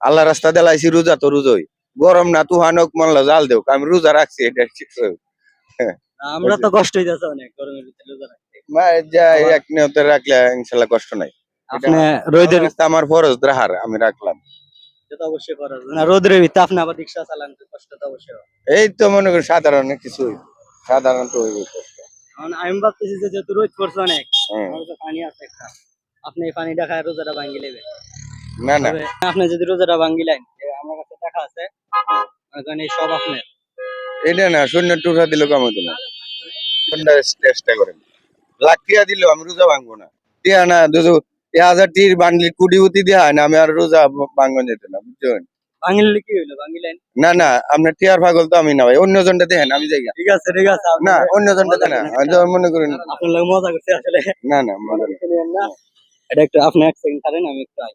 আল্লাহ রাস্তা দেলাইছি রোজা তো রোজই। গরম না তুহান হোক মনলা জাল দেও আমি রোজা রাখছি এটা ঠিক। আমরা তো কষ্ট হইতেছে অনেক গরমের ভিতরে রোজা রাখতে। মা এক নিয়তে রাখলে ইনশাল্লাহ কষ্ট নাই। আপনি রোদের আমার ফরজ দ্রাহার আমি রাখলাম। রোদের ভিতরে আপনি আবার রিক্সা চালান তো কষ্ট তো অবশ্যই এই তো মনে করি সাধারণ কিছু সাধারণত হইব কষ্ট। আমি ভাবতেছি যে যেহেতু রোদ পড়ছে অনেক হুম। পানি আছে একটা। আপনি এই পানিটা খায় রোজাটা ভাঙ্গি নেবেন। না না। আপনি যদি রোজাটা ভাঙ্গিলেন যে আমার কাছে টাকা আছে ওখানে সব আপনার। এটা না শূন্য টুকা দিলে কম হতো না। চেষ্টা করেন। লাখ টিয়া দিলেও আমি রোজা ভাঙবো না। টিয়া না দুশো এ হাজার টির বান্ডিল কুটি উতি দেওয়া হয় না আমি আর রোজা ভাঙবো যেত না বুঝছেন? ভাঙ্গিলে কি হইল? ভাঙ্গিলেন না না আপনার টিয়ার পাগল তো আমি না ভাই অন্য জনটা দেখেন আমি যাই ঠিক আছে ঠিক আছে না অন্য জনটা না তো মনে করেন। আপনার মজা করতে আসলে। না না মজা এটা একটু আপনি এক সেকেন্ড ছাড়েন আমি একটু আই।